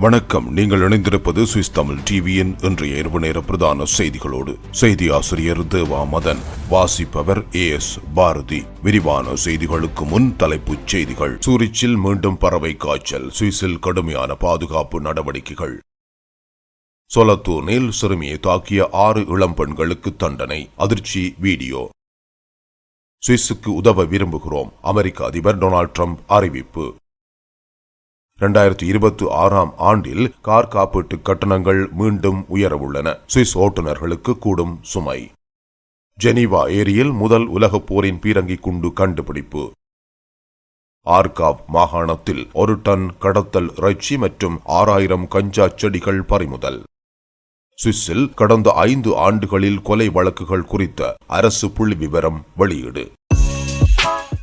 வணக்கம். நீங்கள் இணைந்திருப்பது சுவிஸ் தமிழ் டிவியின் இன்றைய இரவு நேர பிரதான செய்திகளோடு. செய்தி ஆசிரியர் தேவா மதன் வாசிப்பவர் ஏ எஸ் பாரதி. விரிவான செய்திகளுக்கு முன் தலைப்புச் செய்திகள். சூரிச்சில் மீண்டும் பறவை காய்ச்சல் சுவிஸில் கடுமையான பாதுகாப்பு நடவடிக்கைகள். சொலத்தூனில் சிறுமியை தாக்கிய ஆறு இளம் பெண்களுக்கு தண்டனை அதிர்ச்சி வீடியோ. சுவிஸுக்கு உதவ விரும்புகிறோம் அமெரிக்க அதிபர் டொனால்ட் ட்ரம்ப் அறிவிப்பு. இரண்டாயிரத்தி இருபத்தி ஆறாம் ஆண்டில் கார் காப்பீட்டு கட்டணங்கள் மீண்டும் உயரவுள்ளன. சுவிஸ் ஓட்டுநர்களுக்கு கூடும் சுமை. ஜெனீவா ஏரியில் முதல் உலகப் போரின் பீரங்கி குண்டு கண்டுபிடிப்பு. ஆர்காவ் மாகாணத்தில் ஒரு டன் கடத்தல் இறைச்சி மற்றும் ஆறாயிரம் கஞ்சா செடிகள் பறிமுதல். சுவிஸில் கடந்த ஐந்து ஆண்டுகளில் கொலை வழக்குகள் குறித்த அரசு புள்ளி விவரம் வெளியீடு.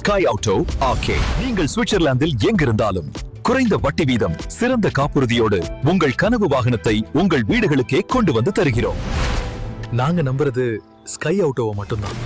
ஸ்கை ஆட்டோ ஆகே நீங்கள் சுவிட்சர்லாந்தில் எங்கிருந்தாலும் குறைந்த வட்டி வீதம் சிறந்த காப்புறுதியோடு உங்கள் கனவு வாகனத்தை உங்கள் வீடுகளுக்கே கொண்டு வந்து தருகிறோம். நாங்க நம்புறது ஸ்கை ஆட்டோவை மட்டும்தான்.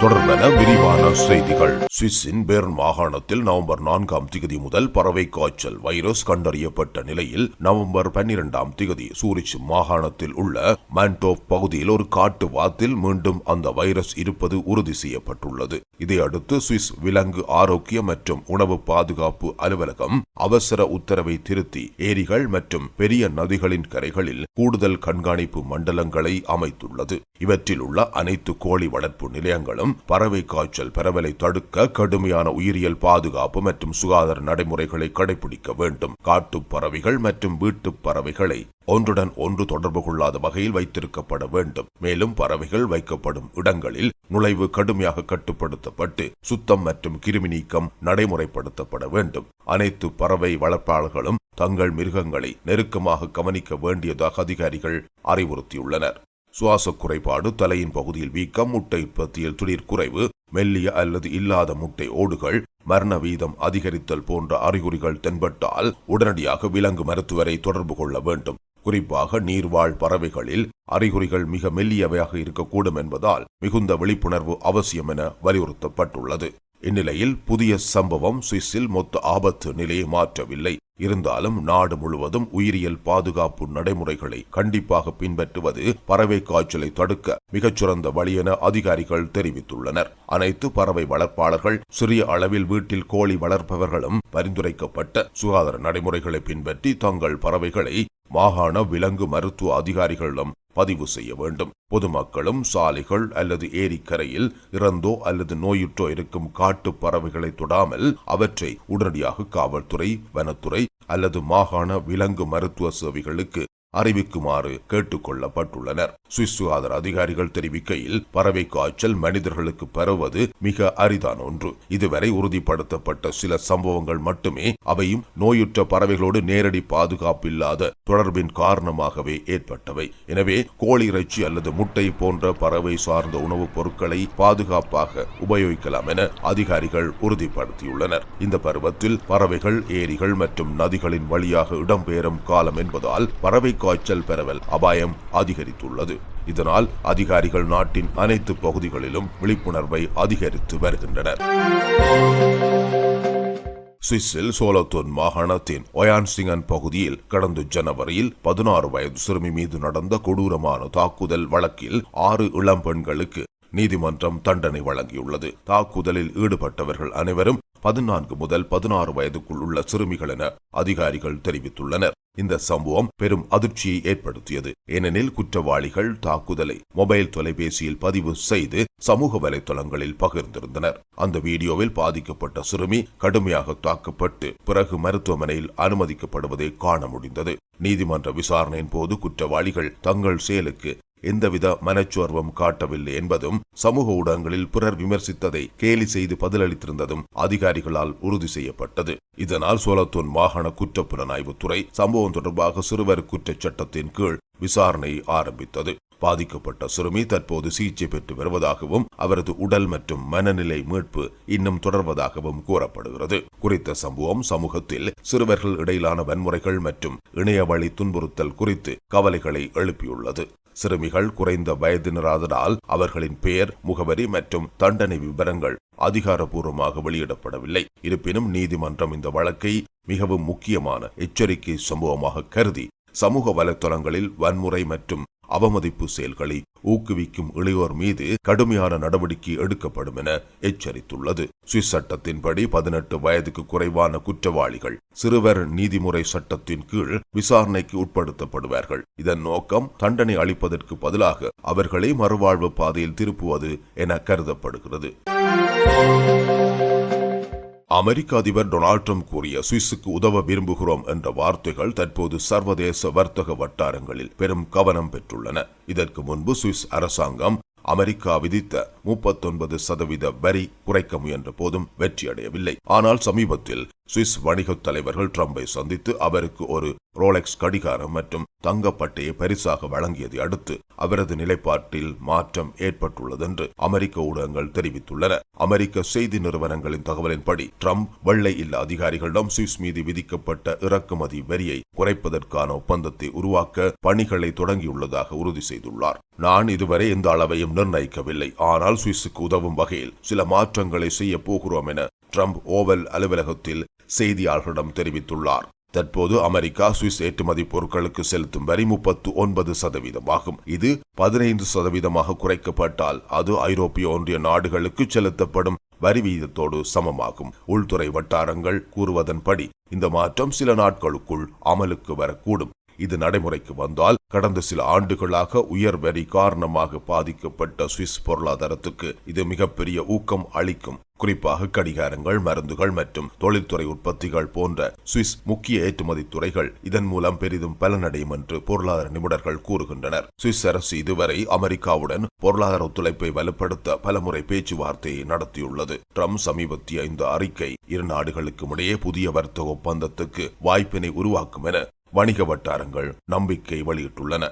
தொடர்ந்தன விரிவான செய்திகள். சுவிஸின் பேர்ன் மாகாணத்தில் நவம்பர் நான்காம் திகதி முதல் பறவை காய்ச்சல் வைரஸ் கண்டறியப்பட்ட நிலையில் நவம்பர் பன்னிரெண்டாம் திகதி சூரிச் மாகாணத்தில் உள்ள மான்டோப் பகுதியில் ஒரு காட்டு வாத்தில் மீண்டும் அந்த வைரஸ் இருப்பது உறுதி செய்யப்பட்டுள்ளது. இதையடுத்து சுவிஸ் விலங்கு ஆரோக்கிய மற்றும் உணவு பாதுகாப்பு அலுவலகம் அவசர உத்தரவை திருத்தி ஏரிகள் மற்றும் பெரிய நதிகளின் கரைகளில் கூடுதல் கண்காணிப்பு மண்டலங்களை அமைத்துள்ளது. இவற்றில் உள்ள அனைத்து கோழி வளர்ப்பு நிலையங்களும் பறவை காய்ச்சல் பரவலை தடுக்க கடுமையான உயிரியல் பாதுகாப்பு மற்றும் சுகாதார நடைமுறைகளை கடைபிடிக்க வேண்டும். காட்டு பறவைகள் மற்றும் வீட்டு பறவைகளை ஒன்றுடன் ஒன்று தொடர்பு கொள்ளாத வகையில் வைத்திருக்கப்பட வேண்டும். மேலும் பறவைகள் வைக்கப்படும் இடங்களில் நுழைவு கடுமையாக கட்டுப்படுத்தப்பட்டு சுத்தம் மற்றும் கிருமி நீக்கம் நடைமுறைப்படுத்தப்பட வேண்டும். அனைத்து பறவை வளர்ப்பாளர்களும் தங்கள் மிருகங்களை நெருக்கமாக கவனிக்க வேண்டியதாக அதிகாரிகள் அறிவுறுத்தியுள்ளனர். சுவாச குறைபாடு தலையின் பகுதியில் வீக்கம் முட்டை உற்பத்தியில் துளிர் குறைவு மெல்லிய அல்லது இல்லாத முட்டை ஓடுகள் மரண வீதம் அதிகரித்தல் போன்ற அறிகுறிகள் தென்பட்டால் உடனடியாக விலங்கு மருத்துவரை தொடர்பு கொள்ள வேண்டும். குறிப்பாக நீர்வாழ் பறவைகளில் அறிகுறிகள் மிக மெல்லியவையாக இருக்கக்கூடும் என்பதால் மிகுந்த விழிப்புணர்வு அவசியம் என வலியுறுத்தப்பட்டுள்ளது. இந்நிலையில் புதிய சம்பவம் சுவிஸில் மொத்த ஆபத்து நிலையை மாற்றவில்லை. இருந்தாலும் நாடு முழுவதும் உயிரியல் பாதுகாப்பு நடைமுறைகளை கண்டிப்பாக பின்பற்றுவது பறவை காய்ச்சலை தடுக்க மிகச்சிறந்த வழி என அதிகாரிகள் தெரிவித்துள்ளனர். அனைத்து பறவை வளர்ப்பாளர்கள் சிறிய அளவில் வீட்டில் கோழி வளர்ப்பவர்களும் பரிந்துரைக்கப்பட்ட சுகாதார நடைமுறைகளை பின்பற்றி தங்கள் பறவைகளை மாகாண விலங்கு மருத்துவ அதிகாரிகளிடம் பதிவு செய்ய வேண்டும். பொதுமக்களும் சாலைகள் அல்லது ஏரிக்கரையில் இறந்தோ அல்லது நோயுற்றோ இருக்கும் காட்டு பறவைகளை தொடாமல் அவற்றை உடனடியாக காவல்துறை வனத்துறை அல்லது மாகாண விலங்கு மருத்துவ சேவைகளுக்கு அறிவிக்குமாறு கேட்டுக்கொள்ளப்பட்டுள்ளனர். சுவிஸ் சுகாதார அதிகாரிகள் தெரிவிக்கையில் பறவை காய்ச்சல் மனிதர்களுக்கு பரவது மிக அரிதான ஒன்று. இதுவரை உறுதிப்படுத்தப்பட்ட சில சம்பவங்கள் மட்டுமே அவையும் நோயுற்ற பறவைகளோடு நேரடி பாதுகாப்பு இல்லாத தொடர்பின் காரணமாகவே ஏற்பட்டவை. எனவே கோழி இறைச்சி அல்லது முட்டை போன்ற பறவை சார்ந்த உணவுப் பொருட்களை பாதுகாப்பாக உபயோகிக்கலாம் என அதிகாரிகள் உறுதிப்படுத்தியுள்ளனர். இந்த பருவத்தில் பறவைகள் ஏரிகள் மற்றும் நதிகளின் வழியாக இடம்பெயரும் காலம் என்பதால் பறவை காய்ச்சல் பரவல் அபாயம் அதிகரித்துள்ளது. இதனால் அதிகாரிகள் நாட்டின் அனைத்து பகுதிகளிலும் விழிப்புணர்வை அதிகரித்து வருகின்றனர். சுவிஸில் சோலத்தூன் மாகாணத்தின் ஒயான்சிங்கன் பகுதியில் கடந்த ஜனவரியில் பதினாறு வயது சிறுமி மீது நடந்த கொடூரமான தாக்குதல் வழக்கில் ஆறு இளம் பெண்களுக்கு நீதிமன்றம் தண்டனை வழங்கியுள்ளது. தாக்குதலில் ஈடுபட்டவர்கள் அனைவரும் பதினான்கு முதல் பதினாறு வயதுக்குள் உள்ள சிறுமிகள் என அதிகாரிகள் தெரிவித்துள்ளனர். இந்த சம்பவம் பெரும் அதிர்ச்சியை ஏற்படுத்தியது. ஏனெனில் குற்றவாளிகள் தாக்குதலை மொபைல் தொலைபேசியில் பதிவு செய்து சமூக வலைதளங்களில் பகிர்ந்திருந்தனர். அந்த வீடியோவில் பாதிக்கப்பட்ட சிறுமி கடுமையாக தாக்கப்பட்டு பிறகு மருத்துவமனையில் அனுமதிக்கப்படுவதை காண முடிந்தது. நீதிமன்ற விசாரணையின் போது குற்றவாளிகள் தங்கள் செயலுக்கு எந்தவித மனச்சோர்வும் காட்டவில்லை என்பதும் சமூக ஊடகங்களில் பிறர் விமர்சித்ததை கேலி செய்து பதிலளித்திருந்ததும் அதிகாரிகளால் உறுதி செய்யப்பட்டது. இதனால் சோலத்தூன் மாகாண குற்றப்புலனாய்வுத்துறை சம்பவம் தொடர்பாக சிறுவர் குற்றச் சட்டத்தின் கீழ் விசாரணை ஆரம்பித்தது. பாதிக்கப்பட்ட சிறுமி தற்போது சிகிச்சை பெற்று வருவதாகவும் அவரது உடல் மற்றும் மனநிலை மீட்பு இன்னும் தொடர்வதாகவும் கூறப்படுகிறது. குறித்த சம்பவம் சமூகத்தில் சிறுவர்கள் இடையிலான வன்முறைகள் மற்றும் இணையவழி துன்புறுத்தல் குறித்து கவலைகளை எழுப்பியுள்ளது. சிறுமிகள் குறைந்த வயதினராததால் அவர்களின் பெயர் முகவரி மற்றும் தண்டனை விவரங்கள் அதிகாரப்பூர்வமாக வெளியிடப்படவில்லை. இருப்பினும் நீதிமன்றம் இந்த வழக்கை மிகவும் முக்கியமான எச்சரிக்கை சம்பவமாக கருதி சமூக வலைத்தளங்களில் வன்முறை மற்றும் அவமதிப்பு செயல்களை ஊக்குவிக்கும் இளையோர் மீது கடுமையான நடவடிக்கை எடுக்கப்படும் என எச்சரித்துள்ளது. சுவிஸ் சட்டத்தின்படி பதினெட்டு வயதுக்கு குறைவான குற்றவாளிகள் சிறுவர் நீதிமுறை சட்டத்தின் கீழ் விசாரணைக்கு உட்படுத்தப்படுவார்கள். இதன் நோக்கம் தண்டனை அளிப்பதற்கு பதிலாக அவர்களை மறுவாழ்வு பாதையில் திருப்புவது என கருதப்படுகிறது. அமெரிக்க அதிபர் டொனால்ட் ட்ரம்ப் கூறிய சுவிஸுக்கு உதவ விரும்புகிறோம் என்ற வார்த்தைகள் தற்போது சர்வதேச வர்த்தக வட்டாரங்களில் பெரும் கவனம் பெற்றுள்ளன. இதற்கு முன்பு சுவிஸ் அரசாங்கம் அமெரிக்கா விதித்த முப்பத்தொன்பது சதவீத வரி குறைக்க முயன்ற போதும் வெற்றியடையவில்லை ஆனால் சமீபத்தில் சுவிஸ் வணிகத் தலைவர்கள் ட்ரம்பை சந்தித்து அவருக்கு ஒரு ரோலெக்ஸ் கடிகாரம் மற்றும் தங்கப்பட்டையை பரிசாக வழங்கியதை அடுத்து அவரது நிலைப்பாட்டில் மாற்றம் ஏற்பட்டுள்ளதென்று அமெரிக்க ஊடகங்கள் தெரிவித்துள்ளன. அமெரிக்க செய்தி நிறுவனங்களின் தகவலின்படி ட்ரம்ப் வெள்ளை இல்ல அதிகாரிகளிடம் சுவிஸ் மீது விதிக்கப்பட்ட இறக்குமதி வரியை குறைப்பதற்கான ஒப்பந்தத்தை உருவாக்க பணிகளை தொடங்கியுள்ளதாக உறுதி செய்துள்ளார். நான் இதுவரை எந்த அளவையும் நிர்ணயிக்கவில்லை. ஆனால் சுவிஸுக்கு உதவும் வகையில் சில மாற்றங்களை செய்ய போகிறோம் என ட்ரம்ப் ஓவல் அலுவலகத்தில் செய்தியாளர்களிடம் தெரிவித்துள்ளார். தற்போது அமெரிக்கா சுவிஸ் ஏற்றுமதி பொருட்களுக்கு செலுத்தும் வரி முப்பத்து ஒன்பது சதவீதமாகும். இது பதினைந்து சதவீதமாக குறைக்கப்பட்டால் அது ஐரோப்பிய ஒன்றிய நாடுகளுக்கு செலுத்தப்படும் வரி வீதத்தோடு சமமாகும். உள்துறை வட்டாரங்கள் கூறுவதன்படி இந்த மாற்றம் சில நாட்களுக்குள் அமலுக்கு வரக்கூடும். இது நடைமுறைக்கு வந்தால் கடந்த சில ஆண்டுகளாக உயர் வரி காரணமாக பாதிக்கப்பட்ட சுவிஸ் பொருளாதாரத்துக்கு இது மிகப்பெரிய ஊக்கம் அளிக்கும். குறிப்பாக கடிகாரங்கள் மருந்துகள் மற்றும் தொழில்துறை உற்பத்திகள் போன்ற சுவிஸ் முக்கிய ஏற்றுமதி துறைகள் இதன் மூலம் பெரிதும் பலனடையும் என்று பொருளாதார நிபுணர்கள் கூறுகின்றனர். சுவிஸ் அரசு இதுவரை அமெரிக்காவுடன் பொருளாதார ஒத்துழைப்பை வலுப்படுத்த பலமுறை பேச்சுவார்த்தையை நடத்தியுள்ளது. ட்ரம்ப் சமீபத்திய இந்த அறிக்கை இரு நாடுகளுக்கும் இடையே புதிய வர்த்தக ஒப்பந்தத்துக்கு வாய்ப்பினை உருவாக்கும் என வணிக வட்டாரங்கள் நம்பிக்கை வெளியிட்டுள்ளன.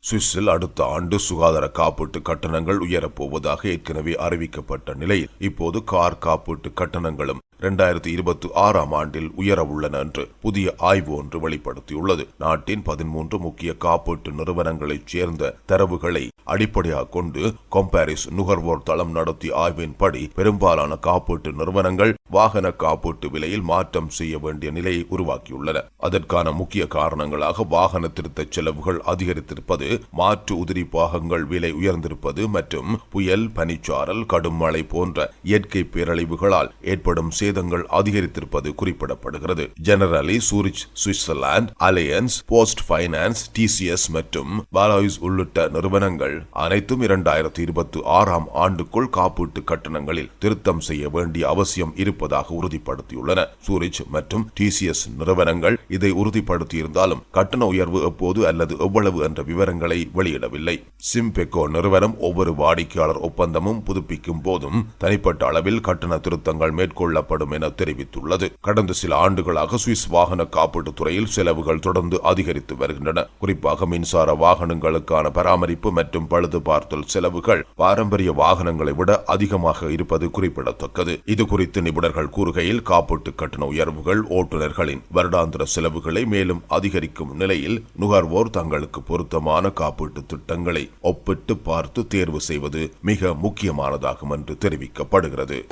சுவிஸில் அடுத்த ஆண்டு சுகாதார காப்பீட்டு கட்டணங்கள் உயரப்போவதாக ஏற்கனவே அறிவிக்கப்பட்ட நிலையில் இப்போது கார் காப்பீட்டு கட்டணங்களும் இரண்டாயிரத்தி இருபத்தி ஆறாம் ஆண்டில் உயரவுள்ளன என்று புதிய ஆய்வு ஒன்று வெளிப்படுத்தியுள்ளது. நாட்டின் பதிமூன்று முக்கிய காப்பீட்டு நிறுவனங்களைச் சேர்ந்த தரவுகளை அடிப்படையாக கொண்டு கொம்பாரிஸ் நுகர்வோர் தளம் நடத்திய ஆய்வின்படி பெரும்பாலான காப்பீட்டு நிறுவனங்கள் வாகன காப்பீட்டு விலையில் மாற்றம் செய்ய வேண்டிய நிலையை உருவாக்கியுள்ளன. அதற்கான முக்கிய காரணங்களாக வாகன திருத்த செலவுகள் அதிகரித்திருப்பது மாற்று உதிரி பாகங்கள் விலை உயர்ந்திருப்பது மற்றும் புயல் பனிச்சாரல் கடும் மழை போன்ற இயற்கை பேரழிவுகளால் ஏற்படும் சேதங்கள் அதிகரித்திருப்பது குறிப்பிடப்படுகிறது. Generali Zurich Switzerland Allianz Post Finance TCS மற்றும் பாலாய்ஸ் உள்ளிட்ட நிறுவனங்கள் அனைத்தும் இரண்டாயிரத்தி இருபத்தி ஆறாம் ஆண்டுக்குள் காப்பீட்டு கட்டணங்களில் திருத்தம் செய்ய வேண்டிய அவசியம் இருப்பதாக உறுதிப்படுத்தியுள்ளன. சூரிச் மற்றும் டிசிஎஸ் நிறுவனங்கள் இதை உறுதிப்படுத்தியிருந்தாலும் கட்டண உயர்வு எப்போது அல்லது எவ்வளவு என்ற விவரங்களை வெளியிடவில்லை. சிம்பெக்கோ நிறுவனம் ஒவ்வொரு வாடிக்கையாளர் ஒப்பந்தமும் புதுப்பிக்கும் போதும் தனிப்பட்ட அளவில் கட்டண திருத்தங்கள் மேற்கொள்ளப்படும் என தெரிவித்துள்ளது. கடந்த சில ஆண்டுகளாக சுவிஸ் வாகன காப்பீட்டு துறையில் செலவுகள் தொடர்ந்து அதிகரித்து வருகின்றன. குறிப்பாக மின்சார வாகனங்களுக்கான பராமரிப்பு மற்றும் பழுது பார்த்தல் செலவுகள் பாரம்பரிய வாகனங்களை விட அதிகமாக இருப்பது குறிப்பிடத்தக்கது. இது குறித்து நிபுணர்கள் கூறுகையில் காப்பீட்டு கட்டண உயர்வுகள் ஓட்டுநர்களின் வருடாந்திர செலவுகளை மேலும் அதிகரிக்கும் நிலையில் நுகர்வோர் தங்களுக்கு பொருத்தமான காப்பீட்டு திட்டங்களை ஒப்பிட்டு பார்த்து தேர்வு செய்வது மிக முக்கியமானதாகும் என்று தெரிவிக்கப்படுகிறது.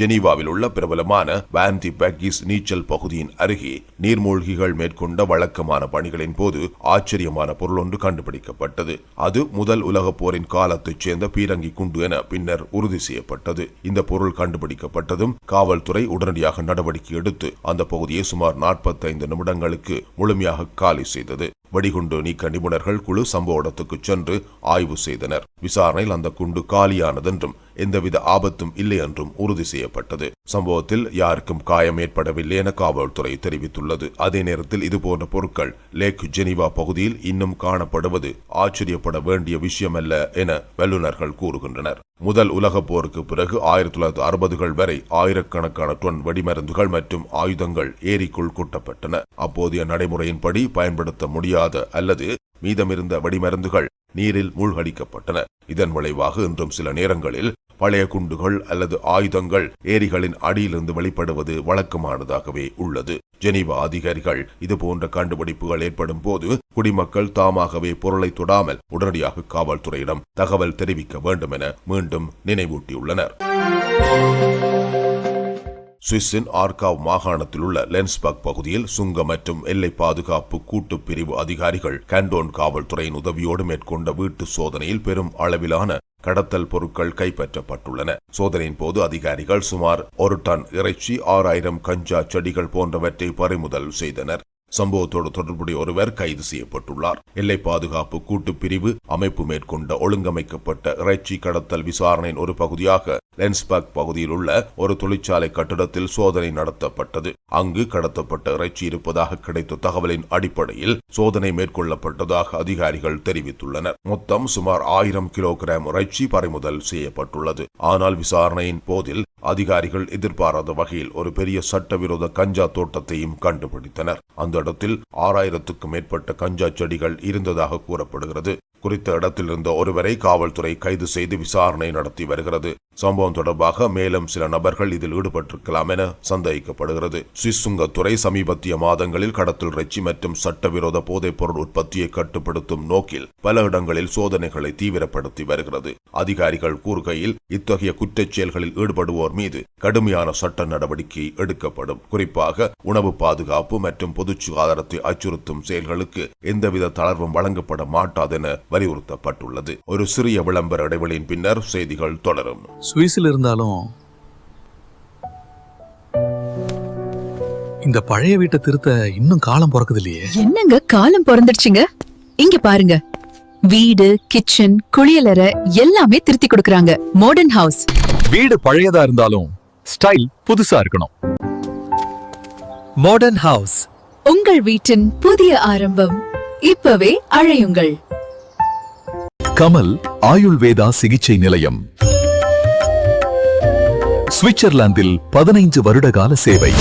ஜெனீவாவில் உள்ள பிரபலமான வான்தி பெக்கிஸ் நீச்சல் பகுதியின் அருகே நீர்மூழ்கிகள் மேற்கொண்ட வழக்கமான பணிகளின் போது ஆச்சரியமான பொருள் ஒன்று கண்டுபிடிக்கப்பட்டது. அது முதல் உலகப் போரின் காலத்தைச் சேர்ந்த பீரங்கி குண்டு என பின்னர் உறுதி செய்யப்பட்டது. இந்த பொருள் கண்டுபிடிக்கப்பட்டதும் காவல்துறை உடனடியாக நடவடிக்கை எடுத்து அந்த பகுதியை சுமார் 45 நிமிடங்களுக்கு முழுமையாக காலி செய்தது. வெடிகுண்டு நீக்க நிபுணர்கள் குழு சம்பவ இடத்துக்கு சென்று ஆய்வு செய்தனர். விசாரணையில் அந்த குண்டு காலியானதென்றும் எந்தவித ஆபத்தும் இல்லை என்றும் உறுதி செய்யப்பட்டது. சம்பவத்தில் யாருக்கும் காயம் ஏற்படவில்லை என காவல்துறை தெரிவித்துள்ளது. அதே நேரத்தில் இதுபோன்ற பொருட்கள் லேக் ஜெனிவா பகுதியில் இன்னும் காணப்படுவது ஆச்சரியப்பட வேண்டிய விஷயமல்ல என வல்லுநர்கள் கூறுகின்றனர். முதல் உலகப் போருக்கு பிறகு ஆயிரத்தி தொள்ளாயிரத்தி அறுபதுகள் வரை ஆயிரக்கணக்கான டொன் வெடிமருந்துகள் மற்றும் ஆயுதங்கள் ஏரிக்குள் கூட்டப்பட்டன. அப்போதைய நடைமுறையின்படி பயன்படுத்த முடியாது முடியாத அல்லது மீதமிருந்த வெடிமருந்துகள் நீரில் மூழ்கடிக்கப்பட்டன. இதன் விளைவாக இன்றும் சில நேரங்களில் பழைய குண்டுகள் அல்லது ஆயுதங்கள் ஏரிகளின் அடியிலிருந்து வெளிப்படுவது வழக்கமானதாகவே உள்ளது. ஜெனீவா அதிகாரிகள் இதுபோன்ற கண்டுபிடிப்புகள் ஏற்படும் போது குடிமக்கள் தாமாகவே பொருளை தொடாமல் உடனடியாக காவல்துறையிடம் தகவல் தெரிவிக்க வேண்டும் என மீண்டும் நினைவூட்டியுள்ளனர். சுவிஸின் ஆர்காவ் மாகாணத்தில் உள்ள லென்ஸ்பர்க் பகுதியில் சுங்க மற்றும் எல்லை பாதுகாப்பு கூட்டு பிரிவு அதிகாரிகள் கண்டோன் காவல்துறையின் உதவியோடு மேற்கொண்ட வீட்டு சோதனையில் பெரும் அளவிலான கடத்தல் பொருட்கள் கைப்பற்றப்பட்டுள்ளன. சோதனையின் போது அதிகாரிகள் சுமார் ஒரு டன் இறைச்சி ஆறாயிரம் கஞ்சா செடிகள் போன்றவற்றை பறிமுதல் செய்தனர். சம்பவத்தோடு தொடர்புடைய ஒருவர் கைது செய்யப்பட்டுள்ளார். எல்லை பாதுகாப்பு கூட்டு பிரிவு அமைப்பு மேற்கொண்ட ஒழுங்கமைக்கப்பட்ட இறைச்சி கடத்தல் விசாரணையின் ஒரு பகுதியாக லென்ஸ்பர்க் பகுதியில் உள்ள ஒரு தொழிற்சாலை கட்டிடத்தில் சோதனை நடத்தப்பட்டது. அங்கு கடத்தப்பட்ட இறைச்சி இருப்பதாக கிடைத்த தகவலின் அடிப்படையில் சோதனை மேற்கொள்ளப்பட்டதாக அதிகாரிகள் தெரிவித்துள்ளனர். மொத்தம் சுமார் ஆயிரம் கிலோகிராம் இறைச்சி பறிமுதல் செய்யப்பட்டுள்ளது. ஆனால் விசாரணையின் போதில் அதிகாரிகள் எதிர்பாராத வகையில் ஒரு பெரிய சட்டவிரோத கஞ்சா தோட்டத்தையும் கண்டுபிடித்தனர். அந்த இடத்தில் ஆறாயிரத்துக்கும் மேற்பட்ட கஞ்சா செடிகள் இருந்ததாக கூறப்படுகிறது. குறித்த இடத்தில் இருந்த ஒருவரை காவல்துறை கைது செய்து விசாரணை நடத்தி வருகிறது. சம்பவம் தொடர்பாக மேலும் சில நபர்கள் இதில் ஈடுபட்டிருக்கலாம் என சந்தேகிக்கப்படுகிறது. சுவிஸ் சுங்கத்துறை சமீபத்திய மாதங்களில் கடத்தல் இறைச்சி மற்றும் சட்டவிரோத போதைப் பொருள் உற்பத்தியை கட்டுப்படுத்தும் நோக்கில் பல இடங்களில் சோதனைகளை தீவிரப்படுத்தி வருகிறது. அதிகாரிகள் கூறுகையில் இத்தகைய குற்றச் செயல்களில் ஈடுபடுவோர் மீது கடுமையான சட்ட நடவடிக்கை எடுக்கப்படும். குறிப்பாக உணவு பாதுகாப்பு மற்றும் பொது சுகாதாரத்தை அச்சுறுத்தும் செயல்களுக்கு எந்தவித தளர்வும் வழங்கப்பட மாட்டாதென வலியுறுத்தப்பட்டுள்ளது. ஒரு சிறிய விளம்பர இடைவெளியின் பின்னர் செய்திகள் தொடரும். சுவிஸில் இருந்தாலும் இந்த பழைய வீட்டை திருத்த இன்னும் காலம் பிறக்குது இல்லையே என்னங்க காலம் பிறந்துடுச்சுங்க? இங்க பாருங்க. வீடு கிச்சன் குளியலறை எல்லாமே திருத்தி கொடுக்கறாங்க. மாடர்ன் ஹவுஸ் வீடு பழையதா இருந்தாலும் ஸ்டைல் புதுசா இருக்கணும். மாடர்ன் ஹவுஸ் உங்கள் வீட்டின் புதிய ஆரம்பம் இப்பவே அழையுங்கள். கமல் ஆயுள்வேதா சிகிச்சை நிலையம். சுவிட்சர்லாந்தில் பதினைந்து வருடகால சேவை.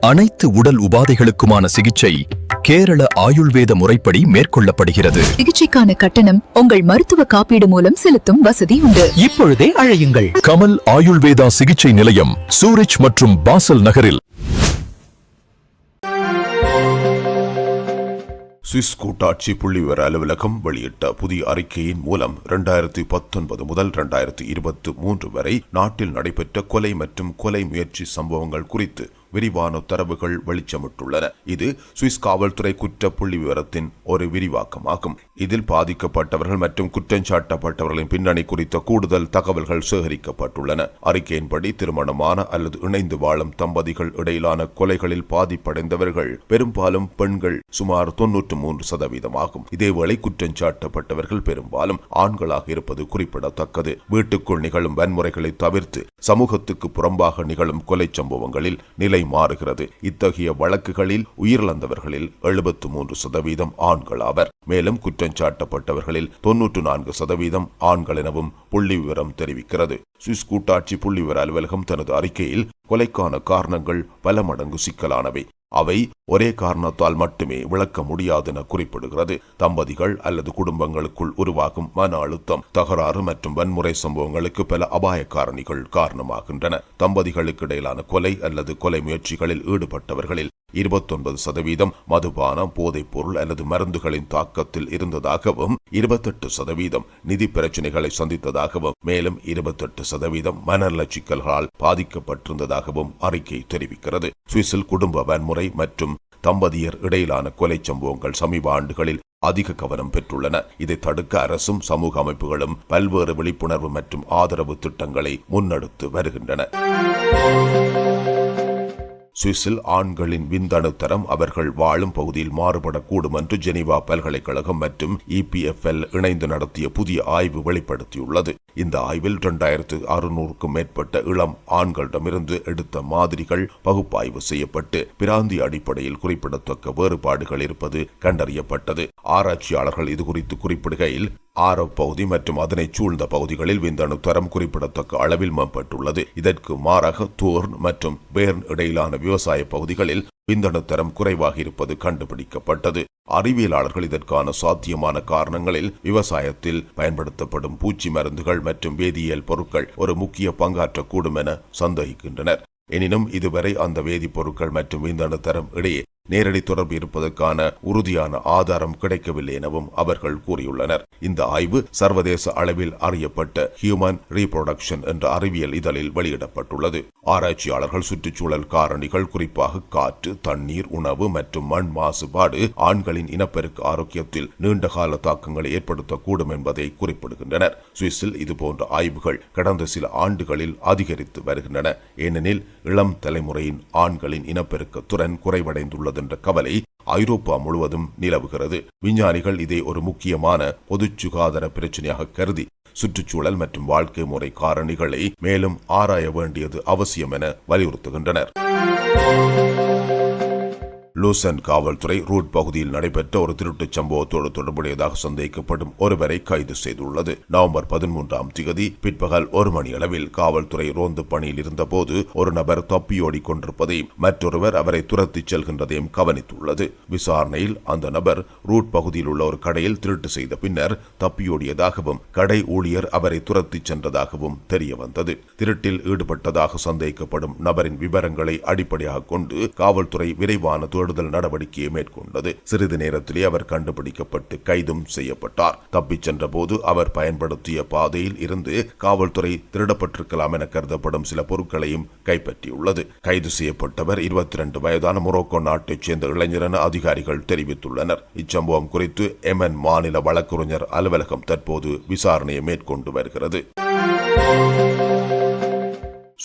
அனைத்து உடல் உபாதைகளுக்குமான சிகிச்சை கேரள ஆயுள்வேத முறைப்படி மேற்கொள்ளப்படுகிறது. சிகிச்சைக்கான கட்டணம் உங்கள் மருத்துவ காப்பீடு மூலம் செலுத்தும் வசதி உண்டு. இப்பொழுதே அழையுங்கள். கமல் ஆயுள்வேதா சிகிச்சை நிலையம் சூரிச் மற்றும் பாசல் நகரில். சுவிஸ் கூட்டாட்சி புள்ளிவிவர அலுவலகம் வெளியிட்ட புதிய அறிக்கையின் மூலம் இரண்டாயிரத்தி பத்தொன்பது முதல் இரண்டாயிரத்தி இருபத்தி மூன்று வரை நாட்டில் நடைபெற்ற கொலை மற்றும் கொலை முயற்சி சம்பவங்கள் குறித்து விரிவான உத்தரவுகள் வெளிச்சமிட்டுள்ளன. இது சுவிஸ் காவல்துறை குற்ற புள்ளி விவரத்தின் ஒரு விரிவாக்கமாகும். இதில் பாதிக்கப்பட்டவர்கள் மற்றும் குற்றம் சாட்டப்பட்டவர்களின் பின்னணி குறித்த கூடுதல் தகவல்கள் சேகரிக்கப்பட்டுள்ளன. அறிக்கையின்படி திருமணமான அல்லது இணைந்து வாழும் தம்பதிகள் இடையிலான கொலைகளில் பாதிப்படைந்தவர்கள் பெரும்பாலும் பெண்கள் சுமார் தொன்னூற்று மூன்று சதவீதமாகும். இதேவேளை குற்றம் சாட்டப்பட்டவர்கள் பெரும்பாலும் ஆண்களாக இருப்பது குறிப்பிடத்தக்கது. வீட்டுக்குள் நிகழும் வன்முறைகளை தவிர்த்து சமூகத்துக்கு புறம்பாக நிகழும் கொலை சம்பவங்களில் நிலை மாறுகிறது. இத்தகைய வழக்குகளில் உயிரிழந்தவர்களில் எழுபத்து மூன்று சதவீதம் ஆண்கள் ஆவர் மேலும் குற்றஞ்சாட்டப்பட்டவர்களில் தொன்னூற்று நான்கு சதவீதம் ஆண்கள் எனவும் புள்ளி விவரம் தெரிவிக்கிறது. சுவிஸ் கூட்டாட்சி புள்ளி விவர அலுவலகம் தனது அறிக்கையில் கொலைக்கான காரணங்கள் பல மடங்கு சிக்கலானவை. அவை ஒரே காரணத்தால் மட்டுமே விளக்க முடியாதென குறிப்பிடுகிறது. தம்பதிகள் அல்லது குடும்பங்களுக்குள் உருவாகும் மன அழுத்தம் தகராறு மற்றும் வன்முறை சம்பவங்களுக்கு பல அபாய காரணிகள் காரணமாகின்றன. தம்பதிகளுக்கு இடையிலான கொலை அல்லது கொலை முயற்சிகளில் ஈடுபட்டவர்களில் இருபத்தொன்பது சதவீதம் மதுபானம் போதைப் பொருள் அல்லது மருந்துகளின் தாக்கத்தில் இருந்ததாகவும் இருபத்தெட்டு சதவீதம் நிதி பிரச்சினைகளை சந்தித்ததாகவும் மேலும் இருபத்தெட்டு சதவீதம் மனநல சிக்கல்களால் பாதிக்கப்பட்டிருந்ததாகவும் அறிக்கை தெரிவிக்கிறது. சுவிஸில் குடும்ப வன்முறை மற்றும் தம்பதியர் இடையிலான கொலை சம்பவங்கள் சமீப ஆண்டுகளில் அதிக கவனம் பெற்றுள்ளன. இதை தடுக்க அரசும் சமூக அமைப்புகளும் பல்வேறு விழிப்புணர்வு மற்றும் ஆதரவு திட்டங்களை முன்னெடுத்து வருகின்றன. சுவிஸில் ஆண்களின் விந்தணு தரம் அவர்கள் வாழும் பகுதியில் மாறுபடக்கூடும் என்று ஜெனீவா பல்கலைக்கழகம் மற்றும் இபிஎஃப்எல் இணைந்து நடத்திய புதிய ஆய்வு வெளிப்படுத்தியுள்ளது. இந்த ஆய்வில் இரண்டாயிரத்து அறுநூறுக்கும் மேற்பட்ட இளம் ஆண்களிடமிருந்து எடுத்த மாதிரிகள் பகுப்பாய்வு செய்யப்பட்டு பிராந்திய அடிப்படையில் குறிப்பிடத்தக்க வேறுபாடுகள் இருப்பது கண்டறியப்பட்டது. ஆராய்ச்சியாளர்கள் இதுகுறித்து குறிப்பிடுகையில் ஆரவ் பகுதி மற்றும் அதனை சூழ்ந்த பகுதிகளில் விந்தணு தரம் குறிப்பிடத்தக்க அளவில் மேம்பட்டுள்ளது. இதற்கு மாறாக தூர்ன் மற்றும் பேர்ன் இடையிலான விவசாய பகுதிகளில் விந்தணு தரம் குறைவாக இருப்பது கண்டுபிடிக்கப்பட்டது. அறிவியலாளர்கள் இதற்கான சாத்தியமான காரணங்களில் விவசாயத்தில் பயன்படுத்தப்படும் பூச்சி மருந்துகள் மற்றும் வேதியியல் பொருட்கள் ஒரு முக்கிய பங்காற்றக்கூடும் என சந்தேகிக்கின்றனர். எனினும் இதுவரை அந்த வேதிப்பொருட்கள் மற்றும் விந்தணு தரம் இடையே நேரடி தொடர்பு இருப்பதற்கான உறுதியான ஆதாரம் கிடைக்கவில்லை எனவும் அவர்கள் கூறியுள்ளனர். இந்த ஆய்வு சர்வதேச அளவில் அறியப்பட்ட ஹியூமன் ரீப்ரொடக்ஷன் என்ற அறிவியல் இதழில் வெளியிடப்பட்டுள்ளது. ஆராய்ச்சியாளர்கள் சுற்றுச்சூழல் காரணிகள் குறிப்பாக காற்று தண்ணீர் உணவு மற்றும் மண் மாசுபாடு ஆண்களின் இனப்பெருக்க ஆரோக்கியத்தில் நீண்டகால தாக்கங்களை ஏற்படுத்தக்கூடும் என்பதை குறிப்பிடுகின்றனர். சுவிஸில் இதுபோன்ற ஆய்வுகள் கடந்த சில ஆண்டுகளில் அதிகரித்து வருகின்றன. ஏனெனில் இளம் தலைமுறையின் ஆண்களின் இனப்பெருக்க திறன் குறைவடைந்துள்ளது என்ற கவலை ஐரோப்பா முழுவதும் நிலவுகிறது. விஞ்ஞானிகள் இதை ஒரு முக்கியமான பொது சுகாதார பிரச்சனையாக கருதி சுற்றுச்சூழல் மற்றும் வாழ்க்கை முறை காரணிகளை மேலும் ஆராய வேண்டியது அவசியம் என வலியுறுத்துகின்றனர். லூசன் காவல்துறை ரூட் பகுதியில் நடைபெற்ற ஒரு திருட்டுச் சம்பவத்தோடு தொடர்புடையதாக சந்தேகிக்கப்படும் ஒருவரை கைது செய்துள்ளது. நவம்பர் பதிமூன்றாம் திகதி பிற்பகல் ஒரு மணி அளவில் காவல்துறை ரோந்து பணியில் இருந்தபோது ஒரு நபர் தப்பியோடிக் கொண்டிருப்பதையும் மற்றொருவர் அவரை துரத்திச் செல்கின்றதையும் கவனித்துள்ளது. விசாரணையில் அந்த நபர் ரூட் பகுதியில் உள்ள ஒரு கடையில் திருட்டு செய்த பின்னர் தப்பியோடியதாகவும் கடை ஊழியர் அவரை துரத்திச் சென்றதாகவும் தெரிய வந்தது திருட்டில் ஈடுபட்டதாக சந்தேகிக்கப்படும் நபரின் விவரங்களை அடிப்படையாக கொண்டு காவல்துறை விரைவான தேடுதல் நடவடிக்கையை மேற்கொண்டது. சிறிது நேரத்திலே அவர் கண்டுபிடிக்கப்பட்டு கைதும் செய்யப்பட்டார். தப்பிச் சென்றபோது அவர் பயன்படுத்திய பாதையில் இருந்து காவல்துறை திருடப்பட்டிருக்கலாம் என கருதப்படும் சில பொருட்களையும் கைப்பற்றியுள்ளது. கைது செய்யப்பட்டவர் இருபத்தி ரெண்டு வயதான மொரோக்கோ நாட்டைச் சேர்ந்த இளைஞர் என அதிகாரிகள் தெரிவித்துள்ளனர். இச்சம்பவம் குறித்து எமன் மாநில வழக்கறிஞர் அலுவலகம் தற்போது விசாரணையை மேற்கொண்டு வருகிறது.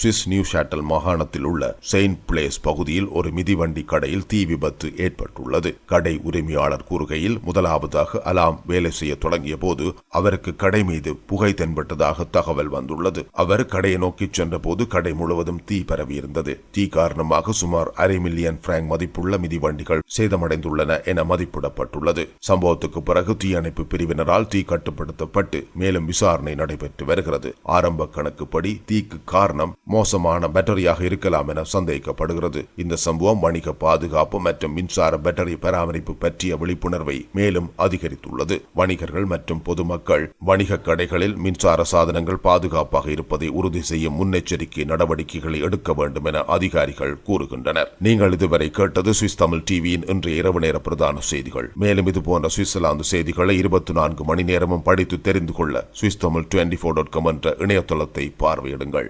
சுவிஸ் நியூ ஷாட்டல் மாகாணத்தில் உள்ள செயின்ட் பிளேஸ் பகுதியில் ஒரு மிதிவண்டி கடையில் தீ விபத்து ஏற்பட்டுள்ளது. கடை உரிமையாளர் கூறுகையில் முதலாவதாக அலாம் வேலை செய்ய தொடங்கிய போது அவருக்கு கடை மீது புகை தென்பட்டதாக தகவல் வந்துள்ளது. அவர் கடையை நோக்கி சென்றபோது கடை முழுவதும் தீ பரவியிருந்தது. தீ காரணமாக சுமார் அரை மில்லியன் பிராங்க் மதிப்புள்ள மிதிவண்டிகள் சேதமடைந்துள்ளன என மதிப்பிடப்பட்டுள்ளது. சம்பவத்துக்கு பிறகு தீயணைப்பு பிரிவினரால் தீ கட்டுப்படுத்தப்பட்டு மேலும் விசாரணை நடைபெற்று வருகிறது. ஆரம்ப கணக்குப்படி தீக்கு காரணம் மோசமான பேட்டரியாக இருக்கலாம் என சந்தேகிக்கப்படுகிறது இந்த சம்பவம் வணிக பாதுகாப்பு மற்றும் மின்சார பேட்டரி பராமரிப்பு பற்றிய விழிப்புணர்வை மேலும் அதிகரித்துள்ளது. வணிகர்கள் மற்றும் பொதுமக்கள் வணிக கடைகளில் மின்சார சாதனங்கள் பாதுகாப்பாக இருப்பதை உறுதி செய்யும் முன்னெச்சரிக்கை நடவடிக்கைகளை எடுக்க வேண்டும் என அதிகாரிகள் கூறுகின்றனர். நீங்கள் இதுவரை கேட்டது சுவிஸ் தமிழ் டிவியின் இன்றைய இரவு நேர பிரதான செய்திகள். மேலும் இது போன்ற சுவிட்சர்லாந்து செய்திகளை இருபத்தி நான்கு மணி நேரமும் படித்து தெரிந்து கொள்ள Swiss Tamil twenty four dot com என்ற இணையதளத்தை பார்வையிடுங்கள்.